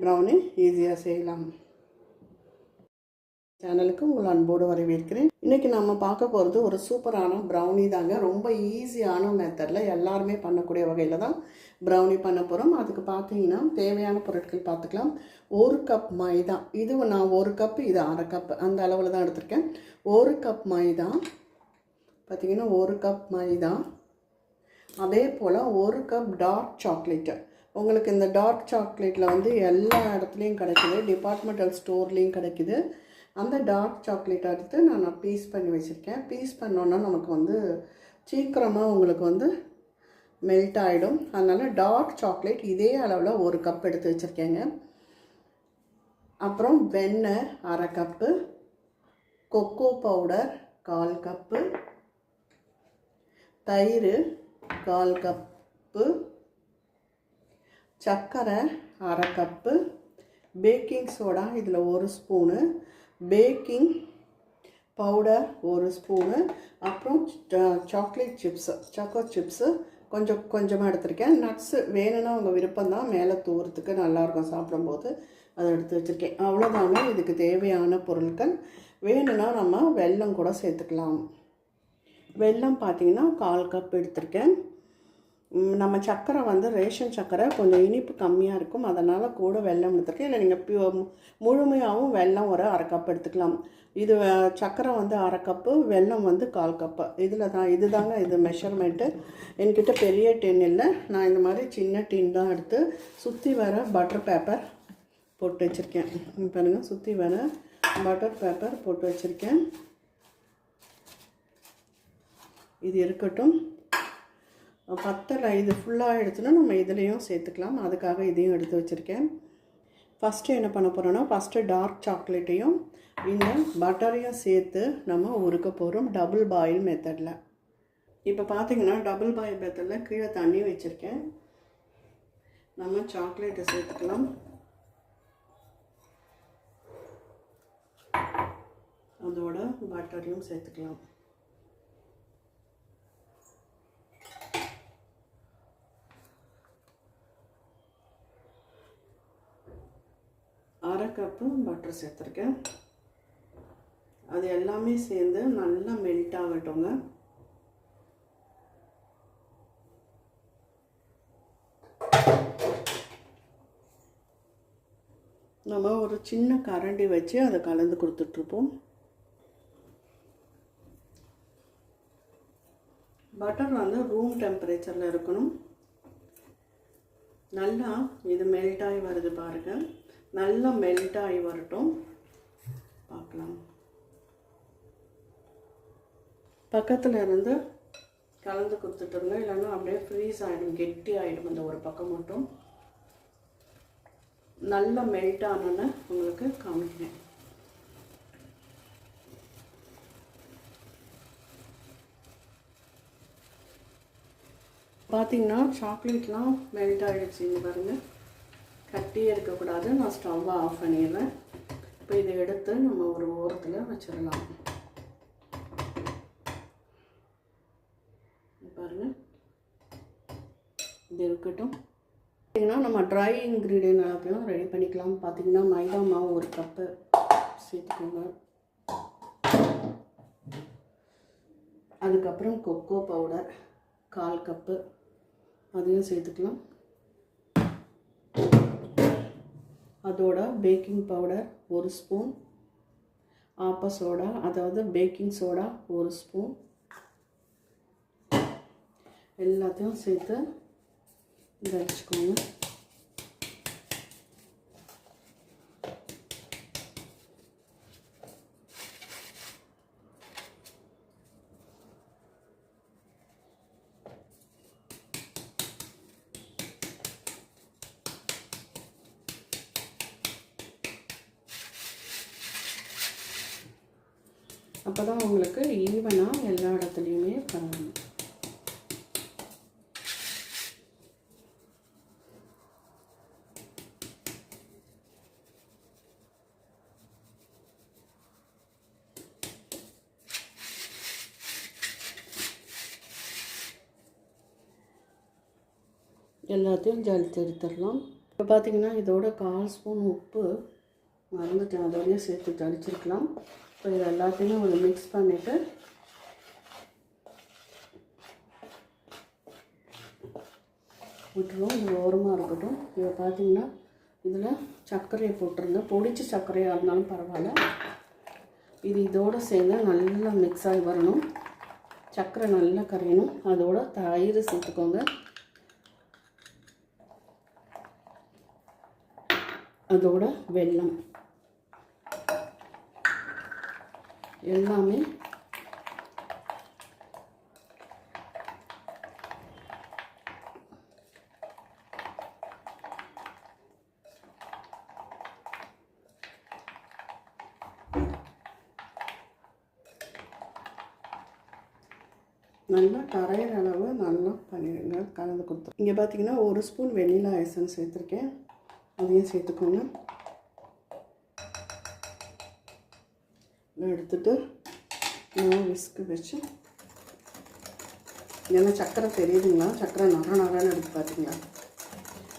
Brownie ஈஸியாக செய்யலாம். சேனலுக்கு உங்கள் அன்போடு வரவேற்கிறேன். இன்றைக்கி நம்ம பார்க்க போகிறது ஒரு சூப்பரான ப்ரௌனி தாங்க. ரொம்ப ஈஸியான மெத்தடில் எல்லாருமே பண்ணக்கூடிய வகையில் தான் ப்ரௌனி பண்ண போகிறோம் அதுக்கு பார்த்தீங்கன்னா தேவையான பொருட்கள் பார்த்துக்கலாம். ஒரு கப் மைதா. இது நான் ஒரு கப் இது அரை கப் அந்த அளவில் தான் எடுத்திருக்கேன். ஒரு கப் மைதா. பார்த்தீங்கன்னா ஒரு கப் மைதா. அதே போல் ஒரு கப் டார்க் சாக்லேட்டு உங்களுக்கு இந்த டார்க் சாக்லேட்டில் வந்து எல்லா இடத்துலையும் கிடைக்குது. டிபார்ட்மெண்டல் ஸ்டோர்லேயும் கிடைக்குது. அந்த டார்க் சாக்லேட் எடுத்து நான் பீஸ் பண்ணி வச்சுருக்கேன். பீஸ் பண்ணோன்னா நமக்கு வந்து சீக்கிரமாக உங்களுக்கு வந்து மெல்ட் ஆகிடும் அதனால் டார்க் சாக்லேட் இதே அளவில் ஒரு கப் எடுத்து வச்சுருக்கேங்க. அப்புறம் வெண்ணெய் அரை கப்பு கொக்கோ பவுடர் கால் கப்பு தயிர் கால் கப்பு சர்க்கரை அரை கப்பு பேக்கிங் சோடா இதில் ஒரு ஸ்பூனு பேக்கிங் பவுடர் ஒரு ஸ்பூனு அப்புறம் சாக்லேட் சிப்ஸு சக்கோ சிப்ஸு கொஞ்சம் கொஞ்சமாக எடுத்திருக்கேன். நட்ஸு வேணும்னா உங்கள் விருப்பந்தான் மேலே தூரத்துக்கு நல்லாயிருக்கும் சாப்பிடும்போது. அதை எடுத்து வச்சுருக்கேன். அவ்வளோதாங்க இதுக்கு தேவையான பொருட்கள். வேணும்னா நம்ம வெல்லம் கூட சேர்த்துக்கலாம். வெல்லம் பார்த்திங்கன்னா கால் கப் எடுத்திருக்கேன். நம்ம சர்க்கரை வந்து ரேஷன் சர்க்கரை கொஞ்சம் இனிப்பு கம்மியாக இருக்கும். அதனால் கூட வெள்ளம் எடுத்துருக்கேன் இல்லை நீங்கள் பியூ முழுமையாகவும் வெள்ளம் ஒரு அரை கப் எடுத்துக்கலாம். இது சர்க்கரை வந்து அரை கப்பு வெல்லம் வந்து கால் கப்பு. இதில் தான் இது தாங்க இது மெஷர்மெண்ட்டு என்கிட்ட பெரிய டின் இல்லை. நான் இந்த மாதிரி சின்ன டின் தான் எடுத்து சுற்றி வர பட்டர் பேப்பர் போட்டு வச்சுருக்கேன். பாருங்கள் சுற்றி வர பட்டர் பேப்பர் போட்டு வச்சுருக்கேன். இது இருக்கட்டும். பத்தலை இது ஃபுல்லாக எடுத்துனா நம்ம இதுலேயும் சேர்த்துக்கலாம். அதுக்காக இதையும் எடுத்து வச்சுருக்கேன். ஃபஸ்ட்டு என்ன பண்ண போகிறோன்னா ஃபஸ்ட்டு டார்க் சாக்லேட்டையும் இந்த பட்டரையும் சேர்த்து நம்ம உருக்க போகிறோம் டபுள் பாயில் மெத்தடில் இப்போ பார்த்தீங்கன்னா டபுள் பாயில் மெத்தடில் கீழே தண்ணி வச்சுருக்கேன். நம்ம சாக்லேட்டை சேர்த்துக்கலாம். அதோட பட்டரையும் சேர்த்துக்கலாம் அரை கப்பு பட்டர் சேர்த்துருக்கேன். அது எல்லாமே சேர்ந்து நல்லா மெல்ட் ஆகட்டுங்க. நம்ம ஒரு சின்ன கரண்டி வச்சு அதை கலந்து கொடுத்துட்ருப்போம். பட்டர் வந்து ரூம் டெம்பரேச்சரில் இருக்கணும். நல்லா இது மெல்ட் ஆகி வருது பாருங்கள் நல்லா மெல்ட் ஆகி வரட்டும். பார்க்கலாம். பக்கத்தில் இருந்து கலந்து கொடுத்துட்டுருங்க இல்லைன்னா அப்படியே ஃப்ரீஸ் ஆகிடும் கெட்டி ஆகிடும் அந்த ஒரு பக்கம் மட்டும். நல்லா மெல்ட் ஆனோன்னு உங்களுக்கு காமிக்கிறேன். பார்த்தீங்கன்னா சாக்லேட்லாம் மெல்ட் ஆகிடுச்சு இங்கே பாருங்கள் கட்டியே இருக்கக்கூடாது. நான் ஸ்டவ்வை ஆஃப் பண்ணிடுறேன். இப்போ இதை எடுத்து நம்ம ஒரு ஓரத்தில் வச்சிடலாம். பாருங்கள் இது இருக்கட்டும். பார்த்திங்கன்னா நம்ம ட்ரை இன்க்ரீடியன்ட் எல்லாத்தையும் ரெடி பண்ணிக்கலாம் பார்த்திங்கன்னா மைதா மாவு ஒரு கப்பு சேர்த்துக்கோங்க. அதுக்கப்புறம் கொக்கோ பவுடர் கால் கப்பு அதையும் சேர்த்துக்கலாம். அதோட பேக்கிங் பவுடர் ஒரு ஸ்பூன் ஆப்ப சோடா அதாவது பேக்கிங் சோடா ஒரு ஸ்பூன் எல்லாத்தையும் சேர்த்து இதை வச்சுக்கோங்க. அப்போ தான் உங்களுக்கு ஈவனாக எல்லா இடத்துலையுமே பரவணும் எல்லாத்தையும் ஜலித்து எடுத்துடலாம் இப்போ பார்த்தீங்கன்னா இதோட கால் ஸ்பூன் உப்பு மறந்துட்டேன். அதோடய சேர்த்து ஜலிச்சிருக்கலாம். இப்போ இது எல்லாத்தையும் ஒரு மிக்ஸ் பண்ணிவிட்டு விட்டுருவோம். இது ஓரமாக இருக்கட்டும். இதை பார்த்தீங்கன்னா இதில் சர்க்கரையை போட்டிருந்தேன். பொடிச்ச சர்க்கரையாக இருந்தாலும் பரவாயில்ல. இது இதோடு சேர்ந்து நல்லா மிக்ஸ் ஆகி வரணும். சர்க்கரை நல்லா கரையணும். அதோட தயிர் சேர்த்துக்கோங்க. அதோட வெல்லம். எல்லாமே நல்லா கரையிற அளவு நல்லா பண்ணிடுங்க. கலந்து கொடுத்து இங்கே பார்த்தீங்கன்னா ஒரு ஸ்பூன் வெண்ணிலா எசன்ஸ் சேர்த்துருக்கேன். அதையும் சேர்த்துக்கோங்க. எடுத்துட்டு இன்னும் விஸ்கு வச்சு ஏன்னா சக்கரை தெரியுதுங்களா சக்கரை நர நரன்னு எடுத்து பார்த்தீங்களா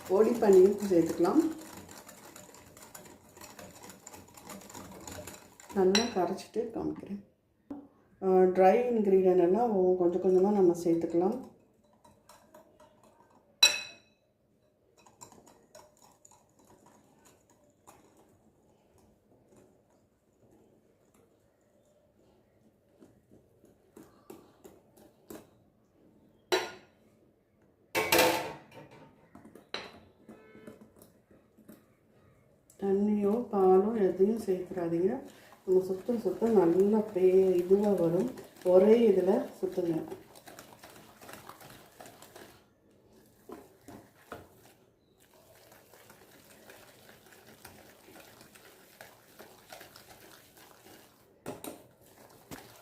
பொடி பண்ணியும் சேர்த்துக்கலாம் நல்லா கரைச்சிட்டு காமிக்கிறேன் ட்ரை இன்க்ரீடியன்ட் எல்லாம் கொஞ்சம் கொஞ்சமாக நம்ம சேர்த்துக்கலாம் தண்ணியோ பாலோ எதையும் சேர்த்துறாதீங்க நம்ம சுத்தம் சுத்தம் நல்லா பே இதுவாக வரும். ஒரே இதில் சுற்றுங்க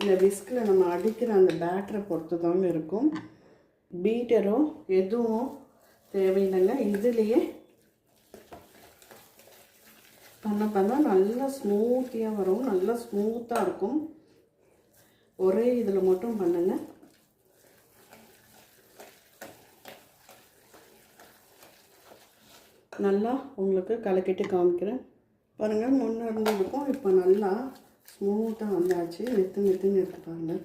இந்த விஸ்கில் நம்ம அடிக்கிற அந்த பேட்டரை பொறுத்து தாங்க இருக்கும். பீட்டரோ எதுவும் தேவையில்லைங்க. இதுலேயே பண்ண பண்ண நல்லா ஸ்மூத்தியாக வரும். நல்லா ஸ்மூத்தாக இருக்கும். ஒரே இதில் மட்டும் பண்ணுங்க. நல்லா உங்களுக்கு கலக்கிட்டு காமிக்கிறேன். பாருங்கள் முன்ன இருந்ததுக்கும் இப்போ நல்லா ஸ்மூத்தாக வந்தாச்சு. நெத்து நெத்துன்னு எடுத்து பாருங்கள்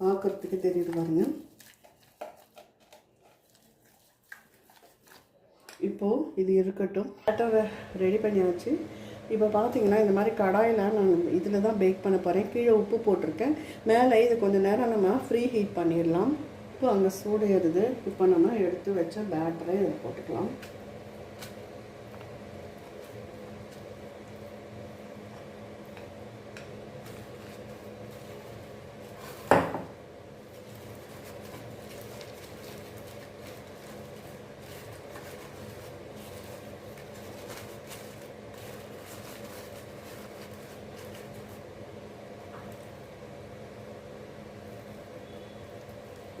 பார்க்குறதுக்கு தெரியுது பாருங்கள் இப்போது இது இருக்கட்டும். பேட்டரை ரெடி பண்ணியாச்சு. இப்போ பார்த்தீங்கன்னா இந்த மாதிரி கடாயில் நான் இதில் தான் பேக் பண்ண போகிறேன் கீழே உப்பு போட்டிருக்கேன். மேலே இது கொஞ்சம் நேரம் நம்ம ஃப்ரீ ஹீட் பண்ணிடலாம். இப்போ அங்கே சூடு ஏறுது இப்போ நம்ம எடுத்து வச்ச பேட்டரை இதில் போட்டுக்கலாம்.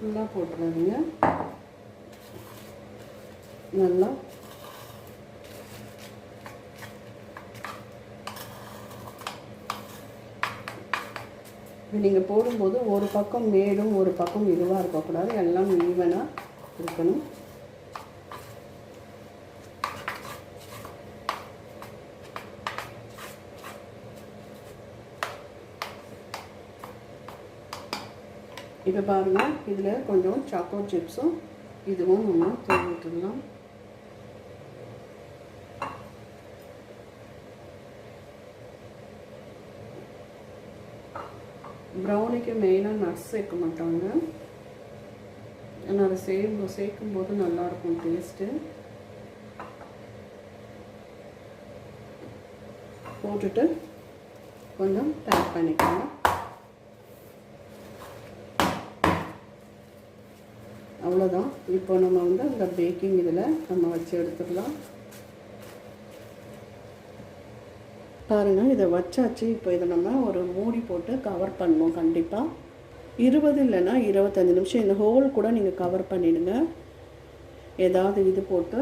நல்லா போட்டுறாதீங்க. நல்லா. நீங்கள் போடும்போது ஒரு பக்கம் மேடும் ஒரு பக்கம் இதுவாக இருக்கக்கூடாது. எல்லாம் ஈவனாக இருக்கணும். இப்போ பாருங்கள் இதில் கொஞ்சம் சாக்கோ சிப்ஸும் இதுவும் நம்ம தூவி விட்டுடலாம் ப்ரௌனிக்கு மெயினாக நட்ஸ் சேர்க்க மாட்டாங்க. ஆனால் அதை சேர்க்கும் சேர்க்கும் போது நல்லாயிருக்கும் டேஸ்ட்டு போட்டுட்டு கொஞ்சம் பேக் பண்ணிக்கலாம். அவ்வளோதான் இப்போ நம்ம வந்து அந்த பேக்கிங் இதில் நம்ம வச்சு எடுத்துடலாம். பாருங்கள் இதை வச்சாச்சு. இப்போ இதை நம்ம ஒரு மூடி போட்டு கவர் பண்ணணும் கண்டிப்பாக இருபது இல்லைன்னா இருபத்தஞ்சி நிமிஷம். இந்த ஹோல் கூட நீங்கள் கவர் பண்ணிவிடுங்க ஏதாவது இது போட்டு.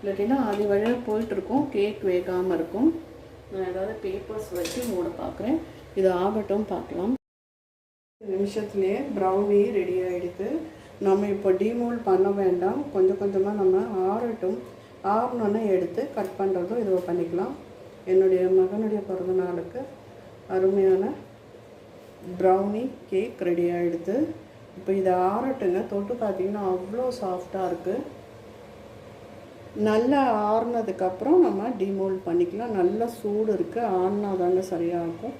இல்லாட்டினா அது வழியாக போயிட்டுருக்கும் கேக் வேகாமல் இருக்கும். நான் ஏதாவது பேப்பர்ஸ் வச்சு மூட பார்க்குறேன். இது ஆகட்டும் பார்க்கலாம். நிமிஷத்துலேயே ப்ரௌனி ரெடி ஆகிடுது நம்ம இப்போ டீமோல் பண்ண வேண்டாம். கொஞ்சம் கொஞ்சமாக நம்ம ஆறட்டும். ஆறினோன்னே எடுத்து கட் பண்ணுறதும் இதுவை பண்ணிக்கலாம். என்னுடைய மகனுடைய பிறந்த நாளுக்கு அருமையான ப்ரௌனி கேக் ரெடி ஆகிடுது இப்போ இதை ஆறட்டுங்க. தொட்டு பார்த்தீங்கன்னா அவ்வளோ சாஃப்டாக இருக்குது நல்லா ஆறுனதுக்கப்புறம் நம்ம டிமோல்ட் பண்ணிக்கலாம். நல்ல சூடு இருக்குது ஆறுனா தாங்க சரியாக இருக்கும்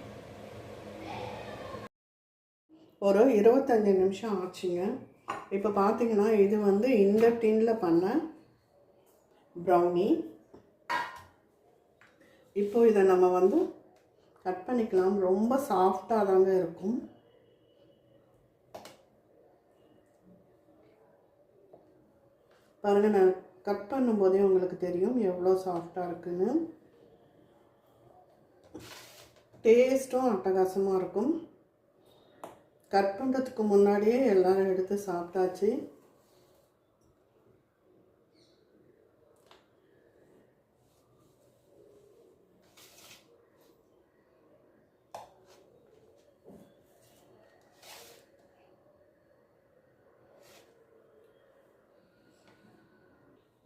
ஒரு இருபத்தஞ்சி நிமிஷம் ஆச்சுங்க. இப்போ பார்த்தீங்கன்னா இது வந்து இந்த டின்னில் பண்ண ப்ரௌனி இப்போ இதை நம்ம வந்து கட் பண்ணிக்கலாம். ரொம்ப சாஃப்டாக தாங்க இருக்கும். பாருங்கள் நான் கட் பண்ணும்போதே உங்களுக்கு தெரியும் எவ்வளோ சாஃப்டாக இருக்குன்னு. டேஸ்ட்டும் அட்டகாசமாக இருக்கும். கட் பண்ணுறதுக்கு முன்னாடியே எல்லோரும் எடுத்து சாப்பிட்டாச்சு.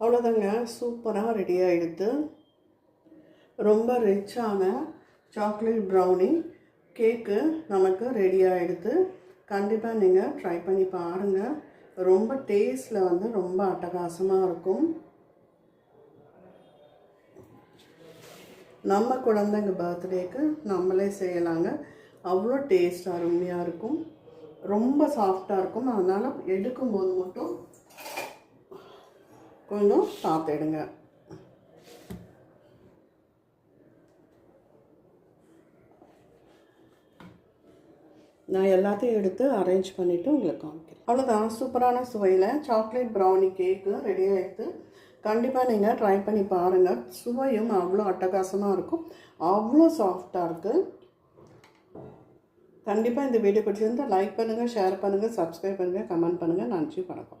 அவ்வளோதாங்க சூப்பராக ரெடி ஆகிடுது ரொம்ப ரிச்சான சாக்லேட் ப்ரௌனி கேக்கு நமக்கு ரெடி ஆகிடுது கண்டிப்பாக நீங்கள் ட்ரை பண்ணி பாருங்கள் ரொம்ப டேஸ்ட்டில் வந்து ரொம்ப அட்டகாசமாக இருக்கும். நம்ம குழந்தைங்க பர்த்டேக்கு நம்மளே செய்யலாங்க. அவ்வளோ டேஸ்ட் அருமையாக இருக்கும். ரொம்ப சாஃப்டாக இருக்கும். அதனால் எடுக்கும்போது மட்டும் கொஞ்சம் சாப்பிடுங்க நான் எல்லாத்தையும் எடுத்து அரேஞ்ச் பண்ணிவிட்டு உங்களுக்கு காமிக்கிறேன். அவ்வளோதான் சூப்பரான சுவையில் சாக்லேட் ப்ரௌனி கேக்கு ரெடி ஆகிடுது கண்டிப்பாக நீங்கள் ட்ரை பண்ணி பாருங்கள் சுவையும் அவ்வளோ அட்டகாசமாக இருக்கும். அவ்வளோ சாஃப்டாக இருக்குது கண்டிப்பாக இந்த வீடியோ பிடிச்சிருந்தால் லைக் பண்ணுங்கள் ஷேர் பண்ணுங்கள் சப்ஸ்கிரைப் பண்ணுங்கள் கமெண்ட் பண்ணுங்கள் நன்றி வணக்கம்.